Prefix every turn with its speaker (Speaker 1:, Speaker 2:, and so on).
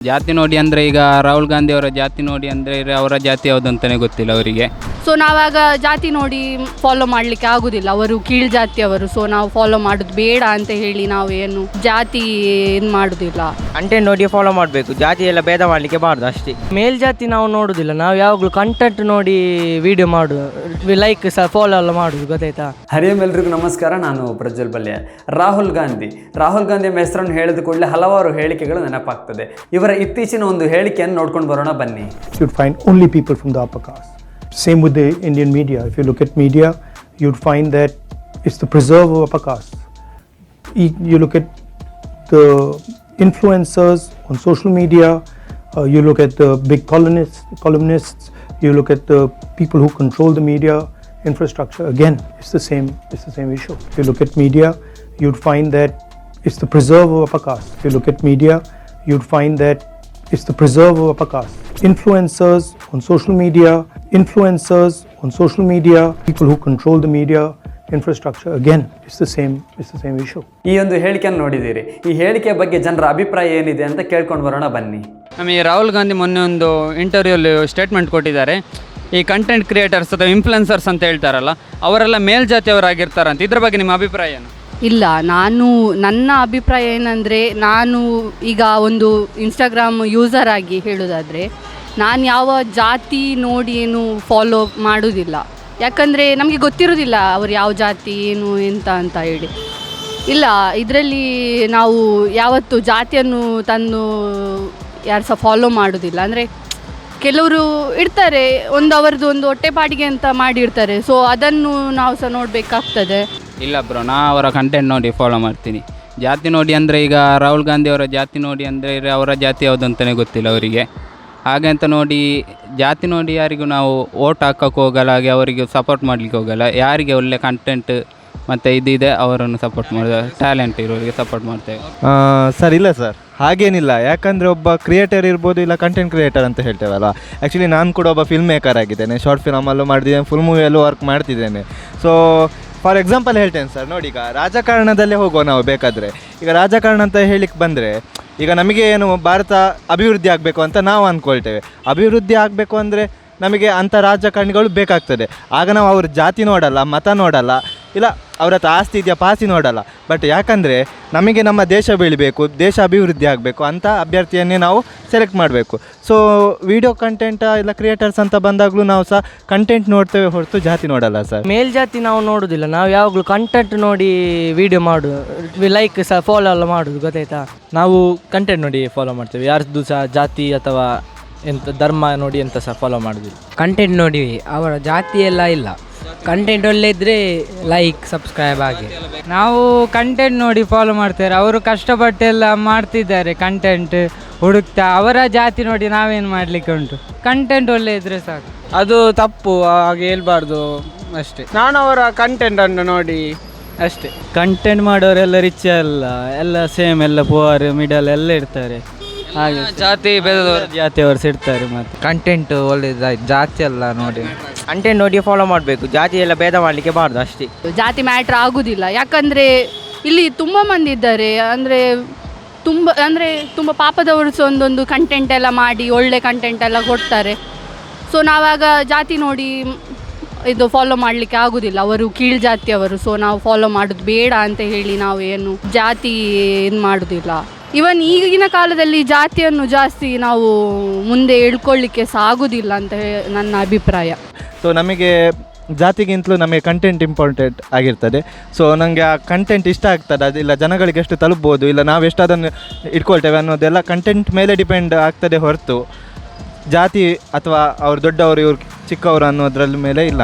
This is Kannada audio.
Speaker 1: ಜಾತಿ ನೋಡಿ ಅಂದರೆ ಈಗ ರಾಹುಲ್ ಗಾಂಧಿ ಅವರ ಜಾತಿ ನೋಡಿ ಅಂದರೆ ಅವರ ಜಾತಿ ಯಾವುದು ಅಂತಲೇ ಗೊತ್ತಿಲ್ಲ ಅವರಿಗೆ.
Speaker 2: ಸೊ ನಾವಾಗ ಜಾತಿ ನೋಡಿ ಫಾಲೋ ಮಾಡಲಿಕ್ಕೆ ಆಗುದಿಲ್ಲ. ಅವರು ಕೀಳ್ ಜಾತಿಯವರು ಸೊ ನಾವು ಫಾಲೋ ಮಾಡೋದು ಬೇಡ ಅಂತ ಹೇಳಿ ನಾವು ಏನು ಜಾತಿ ಏನು ಮಾಡುದಿಲ್ಲ.
Speaker 3: ಕಂಟೆಂಟ್ ನೋಡಿ ಫಾಲೋ ಮಾಡಬೇಕು. ಜಾತಿ ಎಲ್ಲ ಭೇದ ಮಾಡಲಿಕ್ಕೆ ಬಾರ್ದು ಅಷ್ಟೇ. ಮೇಲ್ ಜಾತಿ ನಾವು ನೋಡುದಿಲ್ಲ. ನಾವು ಯಾವಾಗಲೂ ಕಂಟೆಂಟ್ ನೋಡಿ ವಿಡಿಯೋ ಮಾಡು ಲೈಕ್ ಸಹ ಫಾಲೋ ಎಲ್ಲ ಮಾಡುದು ಗೊತ್ತಾಯ್ತಾ?
Speaker 4: ಹರಿಯಂ ಎಲ್ರಿಗೂ ನಮಸ್ಕಾರ. ನಾನು ಪ್ರಜ್ವಲ್ ಬಲ್ಯ. ರಾಹುಲ್ ಗಾಂಧಿ. ರಾಹುಲ್ ಗಾಂಧಿ ಎಂಬ ಹೆಸರನ್ನು ಹೇಳಿದ ಕೂಡಲೇ ಹಲವಾರು ಹೇಳಿಕೆಗಳು ನೆನಪಾಗ್ತದೆ. ಇವರ ಇತ್ತೀಚಿನ ಒಂದು ಹೇಳಿಕೆಯನ್ನು ನೋಡ್ಕೊಂಡು ಬರೋಣ ಬನ್ನಿ.
Speaker 5: Should fine only people from the upper caste. Same with the Indian media. If you look at media, you'd find that it's the preserve of upper caste. You look at the influencers on social media, uh, you look at the big columnists, columnists, you look at the people who control the media infrastructure. Again, it's the same. It's the same issue. If you look at media, you'd find that it's the preserve of upper caste. If you look at media, you'd find that it's the preserve of upper caste. Influencers on social media, influencers on social media, people who control the media infrastructure Again, it's the same It's the same issue.
Speaker 4: ಈ ಒಂದು ಹೇಳಿಕೆಯನ್ನು ನೋಡಿದ್ದೀರಿ. ಈ ಹೇಳಿಕೆ ಬಗ್ಗೆ ಜನರ ಅಭಿಪ್ರಾಯ ಏನಿದೆ ಅಂತ ಕೇಳ್ಕೊಂಡು ಬರೋಣ ಬನ್ನಿ.
Speaker 1: ನಮಗೆ ರಾಹುಲ್ ಗಾಂಧಿ ಮೊನ್ನೆ ಒಂದು ಇಂಟರ್ವ್ಯೂಲ್ಲಿ ಸ್ಟೇಟ್ಮೆಂಟ್ ಕೊಟ್ಟಿದ್ದಾರೆ. ಈ ಕಂಟೆಂಟ್ ಕ್ರಿಯೇಟರ್ಸ್ ಅಥವಾ ಇನ್ಫ್ಲುಯೆನ್ಸರ್ಸ್ ಅಂತ ಹೇಳ್ತಾರಲ್ಲ ಅವರೆಲ್ಲ ಮೇಲ್ಜಾತಿಯವರಾಗಿರ್ತಾರಂತ. ಇದ್ರ ಬಗ್ಗೆ ನಿಮ್ಮ ಅಭಿಪ್ರಾಯ ಏನು?
Speaker 2: ಇಲ್ಲ ನಾನು ನನ್ನ ಅಭಿಪ್ರಾಯ ಏನಂದರೆ ನಾನು ಈಗ ಒಂದು ಇನ್ಸ್ಟಾಗ್ರಾಮ್ ಯೂಸರ್ ಆಗಿ ಹೇಳೋದಾದರೆ ನಾನು ಯಾವ ಜಾತಿ ನೋಡಿ ಏನು ಫಾಲೋ ಮಾಡೋದಿಲ್ಲ. ಯಾಕಂದರೆ ನಮಗೆ ಗೊತ್ತಿರೋದಿಲ್ಲ ಅವ್ರು ಯಾವ ಜಾತಿ, ಏನು, ಎಂತ ಅಂತ ಹೇಳಿ. ಇಲ್ಲ, ಇದರಲ್ಲಿ ನಾವು ಯಾವತ್ತು ಜಾತಿಯನ್ನು ತಂದು ಯಾರು ಸಹ ಫಾಲೋ ಮಾಡೋದಿಲ್ಲ. ಅಂದರೆ ಕೆಲವರು ಇಡ್ತಾರೆ, ಒಂದು ಅವರದ್ದು ಒಂದು ಹೊಟ್ಟೆಪಾಡಿಗೆ ಅಂತ ಮಾಡಿರ್ತಾರೆ ಸೊ ಅದನ್ನು ನಾವು ಸಹ ನೋಡಬೇಕಾಗ್ತದೆ.
Speaker 1: ಇಲ್ಲ ಬ್ರೋ ನಾ ಅವರ ಕಂಟೆಂಟ್ ನೋಡಿ ಫಾಲೋ ಮಾಡ್ತೀನಿ. ಜಾತಿ ನೋಡಿ ಅಂದರೆ ಈಗ ರಾಹುಲ್ ಗಾಂಧಿ ಅವರ ಜಾತಿ ನೋಡಿ ಅಂದರೆ ಅವರ ಜಾತಿ ಯಾವುದು ಅಂತಲೇ ಗೊತ್ತಿಲ್ಲ ಅವರಿಗೆ. ಹಾಗೆ ಅಂತ ನೋಡಿ, ಜಾತಿ ನೋಡಿ ಯಾರಿಗೂ ನಾವು ಓಟ್ ಹಾಕೋಕ್ಕೆ ಹೋಗಲ್ಲ, ಹಾಗೆ ಅವರಿಗೆ ಸಪೋರ್ಟ್ ಮಾಡಲಿಕ್ಕೆ ಹೋಗಲ್ಲ. ಯಾರಿಗೆ ಒಳ್ಳೆ ಕಂಟೆಂಟ್ ಮತ್ತು ಇದಿದೆ ಅವರನ್ನು ಸಪೋರ್ಟ್ ಮಾಡೋದು ಟ್ಯಾಲೆಂಟ್ ಇರೋರಿಗೆ ಸಪೋರ್ಟ್ ಮಾಡ್ತೇವೆ.
Speaker 6: ಸರ್, ಇಲ್ಲ ಸರ್. ಹಾಗೇನಿಲ್ಲ. ಯಾಕಂದರೆ ಒಬ್ಬ ಕ್ರಿಯೇಟರ್ ಇರ್ಬೋದು, ಇಲ್ಲ ಕಂಟೆಂಟ್ ಕ್ರಿಯೇಟರ್ ಅಂತ ಹೇಳ್ತೇವಲ್ಲ. ಆ್ಯಕ್ಚುಲಿ ನಾನು ಕೂಡ ಒಬ್ಬ ಫಿಲ್ಮ್ ಮೇಕರ್ ಆಗಿದ್ದೇನೆ ಶಾರ್ಟ್ ಫಿಲಮಲ್ಲೂ ಮಾಡಿದ್ದೇನೆ ಫುಲ್ ಮೂವಿಯಲ್ಲೂ ವರ್ಕ್ ಮಾಡ್ತಿದ್ದೇನೆ. ಸೊ ಫಾರ್ ಎಕ್ಸಾಂಪಲ್ ಹೇಳ್ತೇನೆ ಸರ್. ನೋಡಿ ಈಗ ರಾಜಕಾರಣದಲ್ಲೇ ಹೋಗುವ ನಾವು ಬೇಕಾದರೆ. ಈಗ ರಾಜಕಾರಣ ಅಂತ ಹೇಳಿಕ್ಕೆ ಬಂದರೆ ಈಗ ನಮಗೆ ಏನು ಭಾರತ ಅಭಿವೃದ್ಧಿ ಆಗಬೇಕು ಅಂತ ನಾವು ಅಂದ್ಕೊಳ್ತೇವೆ ಅಭಿವೃದ್ಧಿ ಆಗಬೇಕು ಅಂದರೆ ನಮಗೆ ಅಂಥ ರಾಜಕಾರಣಿಗಳು ಬೇಕಾಗ್ತದೆ. ಆಗ ನಾವು ಅವ್ರ ಜಾತಿ ನೋಡಲ್ಲ, ಮತ ನೋಡಲ್ಲ. ಇಲ್ಲ ಅವ್ರ ಹತ್ರ ಆಸ್ತಿ ಇದೆಯಾ ಪಾಸ್ತಿ ನೋಡಲ್ಲ. ಬಟ್ ಯಾಕಂದರೆ ನಮಗೆ ನಮ್ಮ ದೇಶ ಬೆಳಿಬೇಕು ದೇಶ ಅಭಿವೃದ್ಧಿ ಆಗಬೇಕು ಅಂತ ಅಭ್ಯರ್ಥಿಯನ್ನೇ ನಾವು ಸೆಲೆಕ್ಟ್ ಮಾಡಬೇಕು. ಸೊ ವಿಡಿಯೋ ಕಂಟೆಂಟ್ ಇಲ್ಲ ಕ್ರಿಯೇಟರ್ಸ್ ಅಂತ ಬಂದಾಗಲೂ ನಾವು ಸಹ ಕಂಟೆಂಟ್ ನೋಡ್ತೇವೆ ಹೊರತು ಜಾತಿ ನೋಡಲ್ಲ ಸರ್.
Speaker 3: ಮೇಲ್ಜಾತಿ ನಾವು ನೋಡೋದಿಲ್ಲ ನಾವು ಯಾವಾಗಲೂ ಕಂಟೆಂಟ್ ನೋಡಿ ವಿಡಿಯೋ ಮಾಡು ಲೈಕ್ ಸಹ ಫಾಲೋ ಎಲ್ಲ ಮಾಡೋದು ಗೊತ್ತಾಯ್ತಾ?
Speaker 7: ನಾವು ಕಂಟೆಂಟ್ ನೋಡಿ ಫಾಲೋ ಮಾಡ್ತೇವೆ ಯಾರ್ದು ಸಹ ಜಾತಿ ಅಥವಾ ಎಂಥ ಧರ್ಮ ನೋಡಿ ಎಂತ ಸಹ ಫಾಲೋ ಮಾಡೋದಿಲ್ಲ.
Speaker 8: ಕಂಟೆಂಟ್ ನೋಡಿ ಅವರ ಜಾತಿ ಎಲ್ಲ ಇಲ್ಲ. ಕಂಟೆಂಟ್ ಒಳ್ಳೆ ಇದ್ರೆ ಲೈಕ್ ಸಬ್ಸ್ಕ್ರೈಬ್ ಆಗಿ ನಾವು ಕಂಟೆಂಟ್ ನೋಡಿ ಫಾಲೋ ಮಾಡ್ತಾರೆ. ಅವರು ಕಷ್ಟಪಟ್ಟೆಲ್ಲ ಮಾಡ್ತಿದ್ದಾರೆ ಕಂಟೆಂಟ್ ಹುಡುಕ್ತಾ. ಅವರ ಜಾತಿ ನೋಡಿ ನಾವೇನು ಮಾಡ್ಲಿಕ್ಕೆ ಉಂಟು? ಕಂಟೆಂಟ್ ಒಳ್ಳೆ ಇದ್ರೆ ಸಾಕು.
Speaker 7: ಅದು ತಪ್ಪು ಹಾಗೆ ಹೇಳ್ಬಾರ್ದು ಅಷ್ಟೇ. ನಾನು ಅವರ ಕಂಟೆಂಟ್ ಅನ್ನು ನೋಡಿ ಅಷ್ಟೇ. ಕಂಟೆಂಟ್ ಮಾಡೋರೆಲ್ಲ ರಿಚ್ ಅಲ್ಲ. ಎಲ್ಲ ಸೇಮ್ ಎಲ್ಲ ಪುವರ್ ಮಿಡಲ್ ಎಲ್ಲ ಇರ್ತಾರೆ ಹಾಗೆ.
Speaker 1: ಜಾತಿ
Speaker 7: ಜಾತಿಯವರು ಇರ್ತಾರೆ ಮತ್ತೆ.
Speaker 8: ಕಂಟೆಂಟ್ ಒಳ್ಳೆ ಜಾತಿ ಅಲ್ಲ ನೋಡಿ.
Speaker 3: ಕಂಟೆಂಟ್ ನೋಡಿ ಫಾಲೋ ಮಾಡಬೇಕು. ಜಾತಿ ಎಲ್ಲ ಭೇದ ಮಾಡಲಿಕ್ಕೆ ಬಾರ್ದು ಅಷ್ಟೇ.
Speaker 2: ಜಾತಿ ಮ್ಯಾಟ್ರ್ ಆಗುದಿಲ್ಲ. ಯಾಕಂದ್ರೆ ಇಲ್ಲಿ ತುಂಬ ಮಂದಿ ಇದ್ದಾರೆ. ಅಂದ್ರೆ ತುಂಬ, ಅಂದರೆ ತುಂಬ ಪಾಪದವರು ಸಹ ಒಂದೊಂದು ಕಂಟೆಂಟ್ ಎಲ್ಲ ಮಾಡಿ, ಒಳ್ಳೆ ಕಂಟೆಂಟ್ ಎಲ್ಲ ಕೊಡ್ತಾರೆ. ಸೊ ನಾವಾಗ ಜಾತಿ ನೋಡಿ ಇದು ಫಾಲೋ ಮಾಡಲಿಕ್ಕೆ ಆಗುದಿಲ್ಲ. ಅವರು ಕೀಳ್ ಜಾತಿಯವರು ಸೊ ನಾವು ಫಾಲೋ ಮಾಡೋದು ಬೇಡ ಅಂತ ಹೇಳಿ ನಾವು ಏನು ಜಾತಿ ಏನು ಮಾಡೋದಿಲ್ಲ. ಇವನ್ ಈಗಿನ ಕಾಲದಲ್ಲಿ ಜಾತಿಯನ್ನು ಜಾಸ್ತಿ ನಾವು ಮುಂದೆ ಇಳ್ಕೊಳ್ಳಿಕ್ಕೆ ಸಹ ಆಗುದಿಲ್ಲ ಅಂತ ನನ್ನ ಅಭಿಪ್ರಾಯ.
Speaker 6: ಸೊ ನಮಗೆ ಜಾತಿಗಿಂತಲೂ ನಮಗೆ ಕಂಟೆಂಟ್ ಇಂಪಾರ್ಟೆಂಟ್ ಆಗಿರ್ತದೆ. ಸೊ ನನಗೆ ಆ ಕಂಟೆಂಟ್ ಇಷ್ಟ ಆಗ್ತದೆ. ಅದಿಲ್ಲ ಜನಗಳಿಗೆ ಎಷ್ಟು ತಲುಪ್ಬೋದು ಇಲ್ಲ ನಾವು ಎಷ್ಟು ಅದನ್ನು ಇಟ್ಕೊಳ್ತೇವೆ ಅನ್ನೋದೆಲ್ಲ ಕಂಟೆಂಟ್ ಮೇಲೆ ಡಿಪೆಂಡ್ ಆಗ್ತದೆ ಹೊರತು. ಜಾತಿ ಅಥವಾ ಅವ್ರು ದೊಡ್ಡವರು, ಇವ್ರು ಚಿಕ್ಕವರು ಅನ್ನೋದ್ರಲ್ಲಿ ಮೇಲೆ ಇಲ್ಲ.